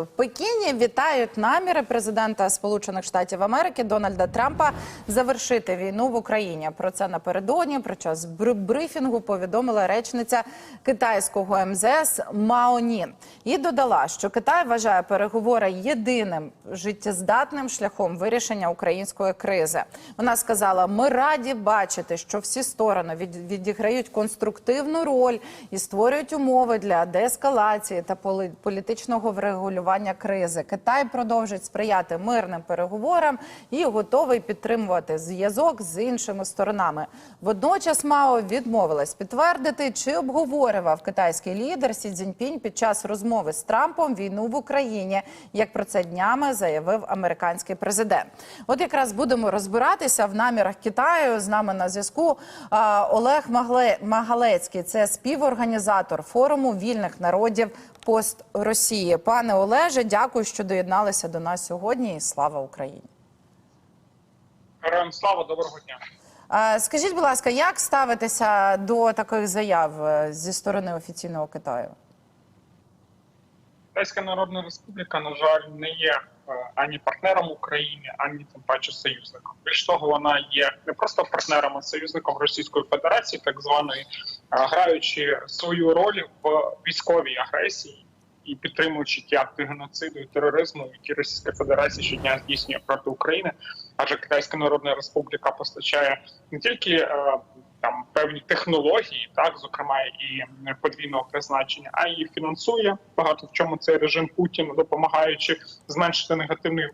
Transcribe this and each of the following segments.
В Пекіні вітають наміри президента Сполучених Штатів Америки Дональда Трампа завершити війну в Україні. Про це напередодні під час бр- брифінгу повідомила речниця китайського МЗС Мао Нін. і додала, що Китай вважає переговори єдиним життєздатним шляхом вирішення української кризи. Вона сказала: ми раді бачити, що всі сторони від- відіграють конструктивну роль і створюють умови для деескалації та політичного врегулювання кризи. Китай продовжить сприяти мирним переговорам і готовий підтримувати зв'язок з іншими сторонами. Водночас Мао відмовилась підтвердити, чи обговорював китайський лідер Сі Цзіньпінь під час розмови з Трампом війну в Україні, як про це днями заявив американський президент. От якраз будемо розбиратися в намірах Китаю. З нами на зв'язку Олег Магалецький, це співорганізатор форуму вільних народів пост Росії. Пане Олеже, дякую, що доєдналися до нас сьогодні. І слава Україні. Героям слава, доброго дня. Скажіть, будь ласка, як ставитися до таких заяв е, зі сторони офіційного Китаю? Китайська Народна Республіка, на жаль, не є ані партнером України, ані тим паче союзником. Більш того, вона є не просто партнером, а союзником Російської Федерації, так званої, е, граючи свою роль в військовій агресії і підтримуючи ті акти геноциду і тероризму, які Російська Федерація щодня здійснює проти України. Адже Китайська Народна Республіка постачає не тільки е, там певні технології, так зокрема і подвійного призначення, а і фінансує. Багато в чому цей режим Путіна, допомагаючи зменшити негативний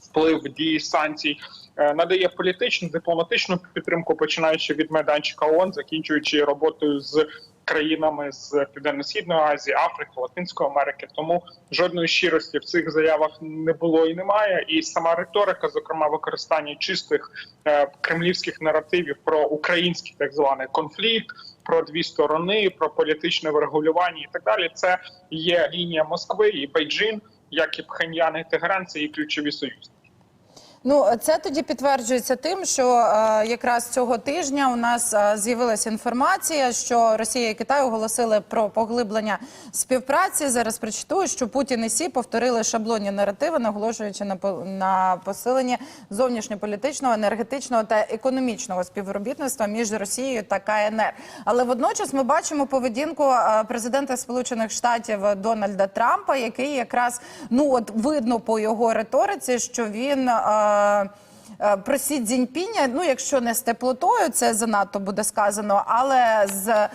вплив дії санкцій, е, надає політичну дипломатичну підтримку, починаючи від майданчика ООН, закінчуючи роботою з країнами з південно-східної Азії, Африки, Латинської Америки. Тому жодної щирості в цих заявах не було і немає. І сама риторика, зокрема використання чистих е, кремлівських наративів про український так званий конфлікт, про дві сторони, про політичне врегулювання і так далі. Це є лінія Москви і Бейджин, як і Пхеньян і Тегеран, це і ключові союзники. Ну, це тоді підтверджується тим, що е, якраз цього тижня у нас е, з'явилася інформація, що Росія і Китай оголосили про поглиблення співпраці. Зараз прочитую, що Путін і Сі повторили шаблонні наративи, наголошуючи на на посиленні зовнішньополітичного, енергетичного та економічного співробітництва між Росією та КНР. Але водночас ми бачимо поведінку е, президента Сполучених Штатів Дональда Трампа, який якраз ну от видно по його риториці, що він. е, Про Сі ну якщо не з теплотою, це занадто буде сказано, але з е,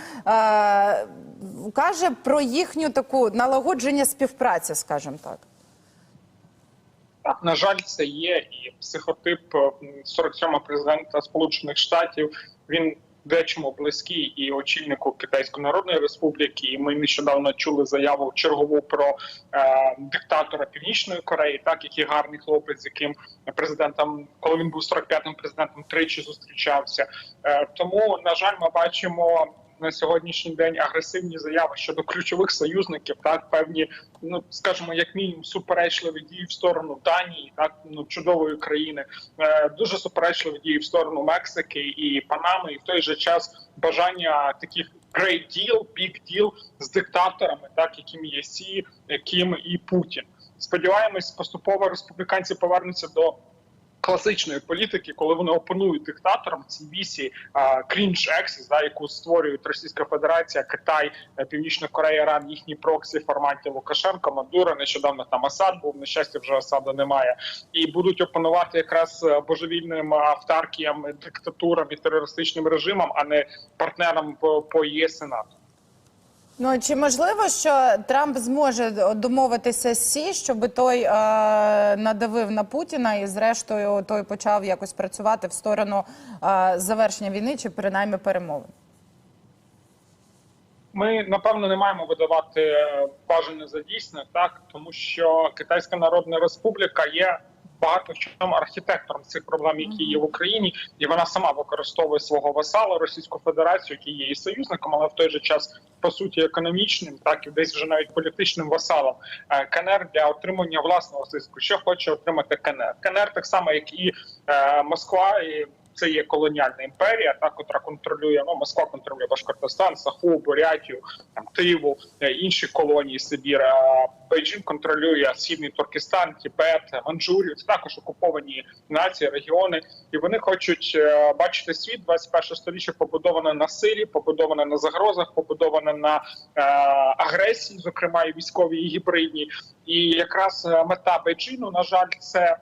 каже про їхню таку налагодження співпраці, скажімо так. Так, на жаль, це є і психотип е, 47-го президента Сполучених Штатів. Він дечому близький і очільнику Китайської Народної Республіки. І ми нещодавно чули заяву чергову про е, диктатора Північної Кореї, так який гарний хлопець, яким президентом, коли він був 45-м президентом, тричі зустрічався. Е, тому, на жаль, ми бачимо. На сьогоднішній день агресивні заяви щодо ключових союзників, так певні, ну скажімо, як мінімум, суперечливі дії в сторону Данії, так ну чудової країни, е, дуже суперечливі дії в сторону Мексики і Панами, і в той же час бажання таких great deal, big deal з диктаторами, так яким є Сі, яким і Путін. Сподіваємось, поступово республіканці повернуться до класичної політики, коли вони опонують диктаторам цій вісі крінж ексіс, да, яку створюють Російська Федерація, Китай, е, Північна Корея, Іран, їхні проксі в форматі Лукашенка, Мадура. Нещодавно там Асад був. На щастя, вже Асада немає, і будуть опонувати якраз е, божевільним автаркіям, диктатурам і терористичним режимам, а не партнерам по ЄС і НАТО. Ну чи можливо, що Трамп зможе домовитися з Сі, щоб той е, надавив на Путіна і, зрештою, той почав якось працювати в сторону е, завершення війни чи принаймні перемовин? Ми напевно не маємо видавати е, бажане за дійсне, так тому що Китайська Народна Республіка є багато в чому архітектором цих проблем, які є в Україні, і вона сама використовує свого васала Російську Федерацію, який є і союзником, але в той же час по суті економічним, так і десь вже навіть політичним васалом е, КНР для отримання власного зиску. Що хоче отримати КНР? КНР так само, як і е, Москва і це є колоніальна імперія, та котра контролює ну Москва контролює Башкортостан, Саху, Бурятію, там Тиву, е, інші колонії Сибір. А Бейджин контролює східний Туркестан, Тібет, Манчжурію. Це також окуповані нації, регіони, і вони хочуть е, бачити світ 21 століття побудоване на силі, побудоване на загрозах, побудоване на е, агресії, зокрема і військовій і гібридній. І якраз е, мета Бейджину, на жаль, це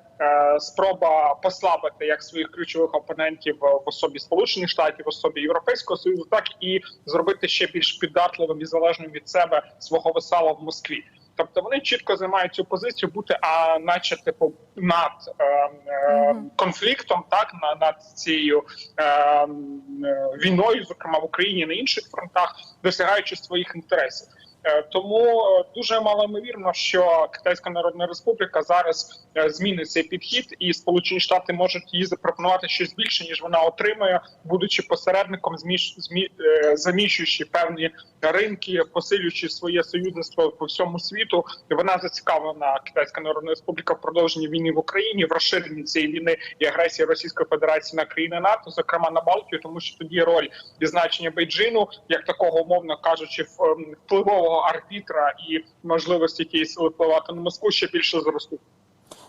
спроба послабити як своїх ключових опонентів в особі Сполучених Штатів, в особі Європейського союзу, так і зробити ще більш піддатливим і залежним від себе свого весала в Москві. Тобто вони чітко займають цю позицію бути, а наче типу над е, е, конфліктом, так на над цією е, е, війною, зокрема в Україні на інших фронтах, досягаючи своїх інтересів. Е, Тому е, дуже малоймовірно, що Китайська Народна Республіка зараз е, змінить цей підхід, і Сполучені Штати можуть їй запропонувати щось більше, ніж вона отримує, будучи посередником, зміш, змі, е, заміщуючи певні ринки, посилюючи своє союзництво по всьому світу. Вона зацікавлена Китайська Народна Республіка в продовженні війни в Україні, в розширенні цієї війни і агресії Російської Федерації на країни НАТО, зокрема на Балтію, тому що тоді роль і значення Бейджину, як такого умовно кажучи, ем, впливового арбітра і можливості тієї сили впливати на Москву ще більше зростуть.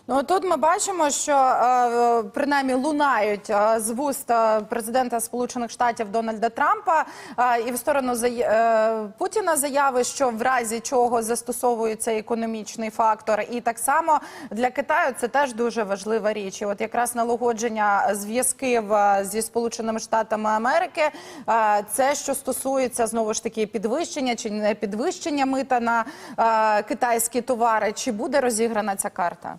Ну тут ми бачимо, що е, принаймні лунають е, з вуст е, президента Сполучених Штатів Дональда Трампа і в сторону Путіна заяви, що в разі чого застосовується економічний фактор, і так само для Китаю це теж дуже важлива річ. І от якраз налагодження зв'язків зі Сполученими Штатами Америки, це що стосується знову ж таки підвищення чи не підвищення мита на китайські товари, чи буде розіграна ця карта?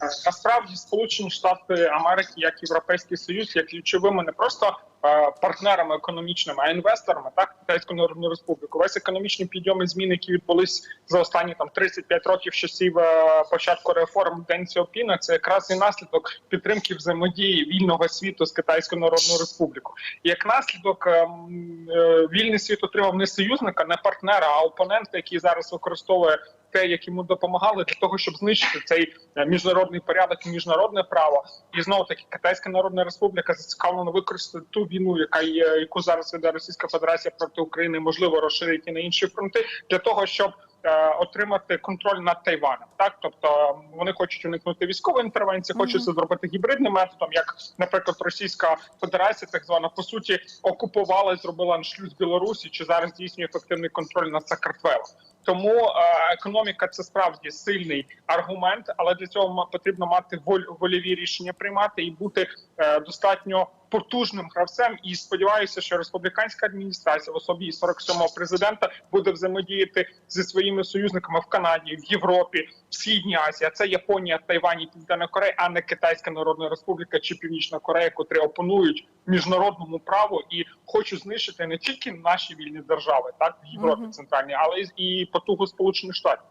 Насправді Сполучені Штати Америки, як Європейський Союз, є ключовими не просто е, партнерами економічними, а інвесторами, так Китайську Народну Республіку. Весь економічний підйом і зміни, які відбулись за останні там 35 років часів е, початку реформ Ден Сяопіна, це якраз і наслідок підтримки взаємодії вільного світу з Китайською Народною Республікою. Як наслідок е, м, е, вільний світ отримав не союзника, не партнера, а опонента, який зараз використовує те, як йому допомагали для того, щоб знищити цей е, міжнародний порядок і міжнародне право. І знову таки Китайська Народна Республіка зацікавлена використати ту війну, яка є, яку зараз веде Російська Федерація проти України, можливо, розширити на інші фронти для того, щоб е, отримати контроль над Тайванем. Так, тобто вони хочуть уникнути військової інтервенції, хочуть це зробити гібридним методом, як, наприклад, Російська Федерація, так звана по суті, окупувала і зробила аншлюз Білорусі, чи зараз здійснює ефективний контроль над Сакартвелом. Тому е, економіка це справді сильний аргумент, але для цього потрібно мати воль- вольові рішення приймати і бути е, достатньо потужним гравцем. І сподіваюся, що республіканська адміністрація в особі 47-го президента буде взаємодіяти зі своїми союзниками в Канаді, в Європі, в Східній Азії. А це Японія, Тайвань і Південна Корея, а не Китайська Народна Республіка чи Північна Корея, котрі опонують міжнародному праву і хочуть знищити не тільки наші вільні держави, так в Європі Мгм. центральній, але і потугу Сполучених Штатів.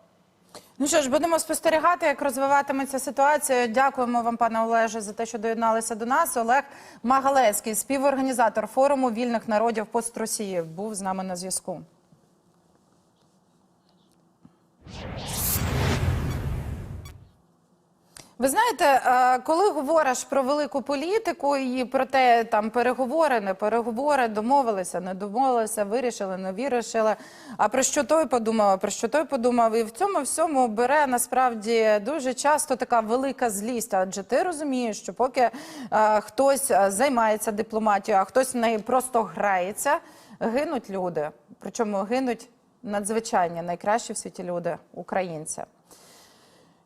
Ну що ж, будемо спостерігати, як розвиватиметься ситуація. Дякуємо вам, пане Олеже, за те, що доєдналися до нас. Олег Магалецький, співорганізатор форуму вільних народів пост-Росії, був з нами на зв'язку. Ви знаєте, е, коли говориш про велику політику і про те, там переговори, не переговори, домовилися, не домовилися, вирішили, не вирішили. А про що той подумав, про що той подумав, і в цьому всьому бере насправді дуже часто така велика злість. Адже ти розумієш, що поки е, хтось е, займається дипломатією, а хтось в неї просто грається, гинуть люди. Причому гинуть надзвичайні найкращі в світі люди, українці.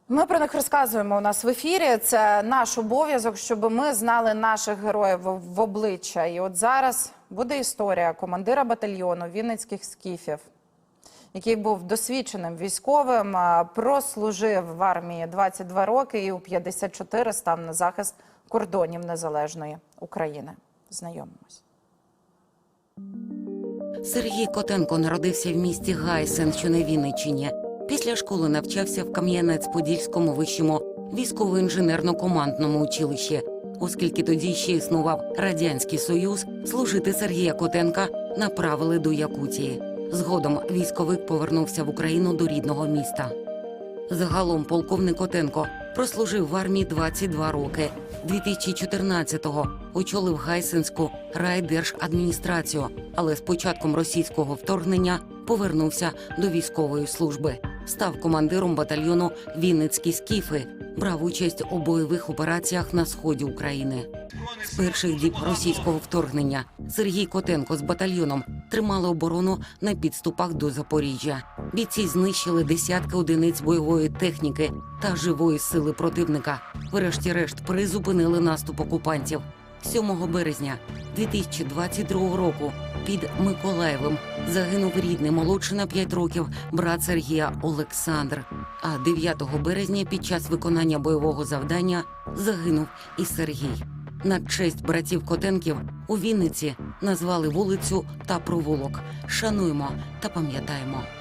Ми про них розказуємо у нас в ефірі. Це наш обов'язок, щоб ми знали наших героїв в- обличчя. І от зараз буде історія командира батальйону Вінницьких скіфів, який був досвідченим військовим, прослужив в армії 22 роки і у 54 став на захист кордонів незалежної України. Знайомимось. Сергій Котенко народився в місті Гайсен, що на Вінниччині. Після школи навчався в Кам'янець-Подільському вищому військово-інженерно-командному училищі. Оскільки тоді ще існував радянський союз, служити Сергія Котенка направили до Якутії. Згодом військовик повернувся в Україну до рідного міста. Загалом полковник Котенко прослужив в армії 22 роки. 2014-го очолив Гайсинську райдержадміністрацію, але з початком російського вторгнення повернувся до військової служби. Став командиром батальйону Вінницькі скіфи, брав участь у бойових операціях на сході України. З перших діб російського вторгнення Сергій Котенко з батальйоном тримали оборону на підступах до Запоріжжя. Бійці знищили десятки одиниць бойової техніки та живої сили противника. Врешті-решт призупинили наступ окупантів. 7 березня 2022 року під Миколаєвом загинув рідний молодший на 5 років брат Сергія Олександр. А 9 березня під час виконання бойового завдання загинув і Сергій. На честь братів Котенків у Вінниці назвали вулицю та провулок. Шануємо та пам'ятаємо.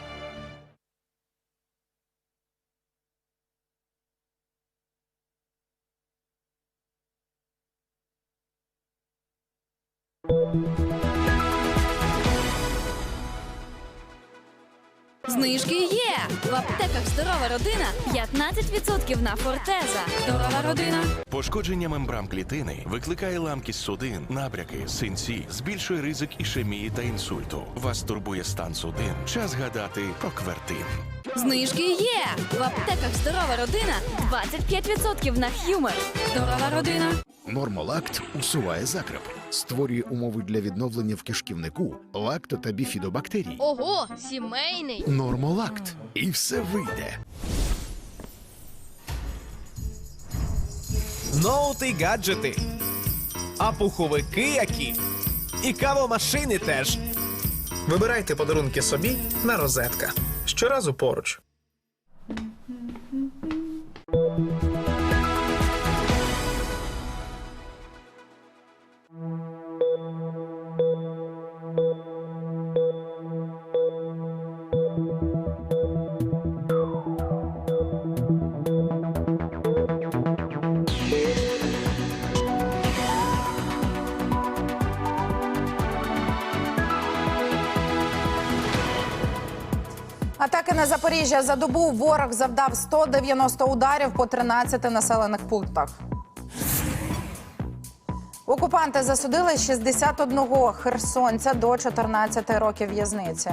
Знижки є! В аптеках здорова родина 15% на фортеза. Здорова родина. Пошкодження мембран клітини викликає ламкість судин, набряки, синці, збільшує ризик ішемії та інсульту. Вас турбує стан судин. Час гадати про квертин. Знижки є! В аптеках здорова родина 25% на хюмер. Здорова родина. Нормолакт усуває закреп, створює умови для відновлення в кишківнику лакто та біфідобактерій. Ого, сімейний. Нормолакт. І все вийде. ноути гаджети, а пуховики які, і кавомашини теж. Вибирайте подарунки собі на розетка. Щоразу поруч. Атаки на Запоріжжя за добу ворог завдав 190 ударів по 13 населених пунктах. Окупанти засудили 61 херсонця до 14 років в'язниці.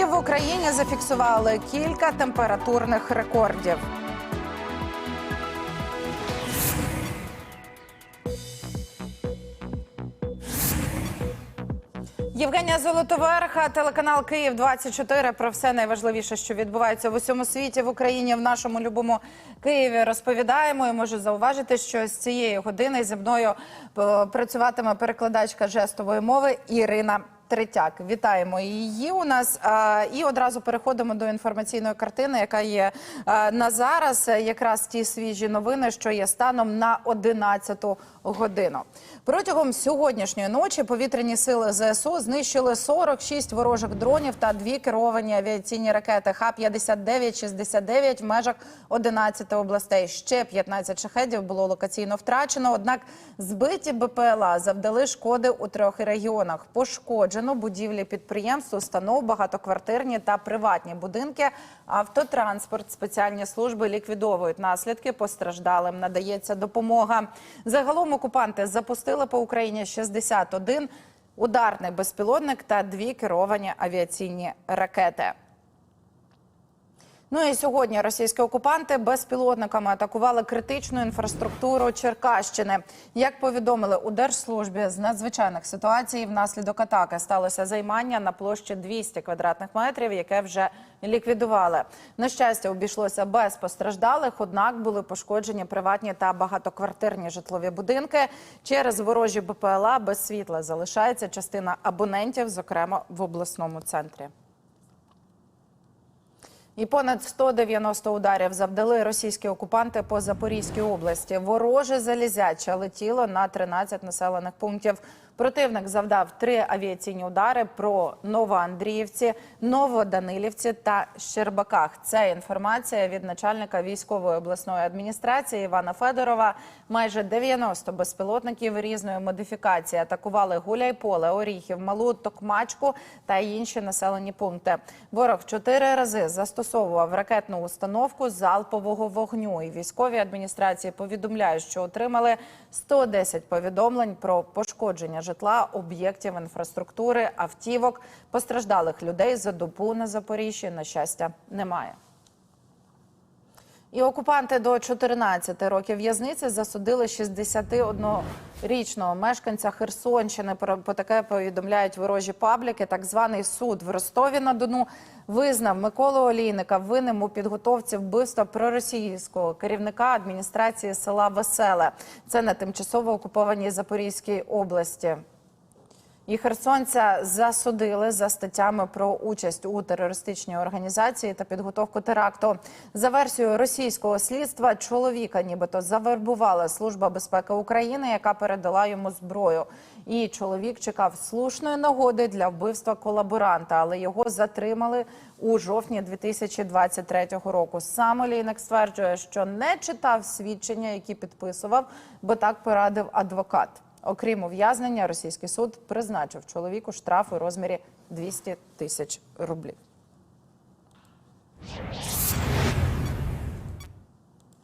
І в Україні зафіксували кілька температурних рекордів. Євгенія Золотоверха, телеканал Київ 24 Про все найважливіше, що відбувається в усьому світі в Україні, в нашому любому Києві. Розповідаємо і можу зауважити, що з цієї години зі мною е, працюватиме перекладачка жестової мови Ірина. Третяк, вітаємо її у нас і одразу переходимо до інформаційної картини, яка є на зараз. Якраз ті свіжі новини, що є станом на 11 годину. Протягом сьогоднішньої ночі повітряні сили ЗСУ знищили 46 ворожих дронів та дві керовані авіаційні ракети Х-59-69 в межах 11 областей. Ще 15 шахедів було локаційно втрачено. Однак збиті БПЛА завдали шкоди у трьох регіонах. Пошкоджено будівлі підприємств, установ, багатоквартирні та приватні будинки. Автотранспорт, спеціальні служби ліквідовують наслідки. Постраждалим надається допомога. Загалом окупанти запустили по Україні 61 ударний безпілотник та дві керовані авіаційні ракети. Ну і сьогодні російські окупанти безпілотниками атакували критичну інфраструктуру Черкащини. Як повідомили у держслужбі з надзвичайних ситуацій, внаслідок атаки сталося займання на площі 200 квадратних метрів, яке вже ліквідували. На щастя, обійшлося без постраждалих, однак були пошкоджені приватні та багатоквартирні житлові будинки. Через ворожі БПЛА без світла залишається частина абонентів, зокрема в обласному центрі. І понад 190 ударів завдали російські окупанти по Запорізькій області. Вороже залізяча летіло на 13 населених пунктів Противник завдав три авіаційні удари про Новоандріївці, Новоданилівці та Щербаках. Це інформація від начальника військової обласної адміністрації Івана Федорова. Майже 90 безпілотників різної модифікації атакували Гуляйполе, Оріхів, Малу, Токмачку та інші населені пункти. Ворог чотири рази застосовував ракетну установку залпового вогню. І військові адміністрації повідомляють, що отримали 110 повідомлень про пошкодження житла, об'єктів інфраструктури, автівок. Постраждалих людей за добу на Запоріжжі, на щастя, немає. І окупанти до 14 років в'язниці засудили 61-річного мешканця Херсонщини. Про таке повідомляють ворожі пабліки. Так званий суд в Ростові на Дону визнав Миколу Олійника винним у підготовці вбивства проросійського керівника адміністрації села Веселе. Це на тимчасово окупованій Запорізькій області. І херсонця засудили за статтями про участь у терористичній організації та підготовку теракту. За версією російського слідства, чоловіка нібито завербувала служба безпеки України, яка передала йому зброю. І чоловік чекав слушної нагоди для вбивства колаборанта, але його затримали у жовтні 2023 року. Сам Олійник стверджує, що не читав свідчення, які підписував, бо так порадив адвокат. Окрім ув'язнення, російський суд призначив чоловіку штраф у розмірі 200 тисяч рублів.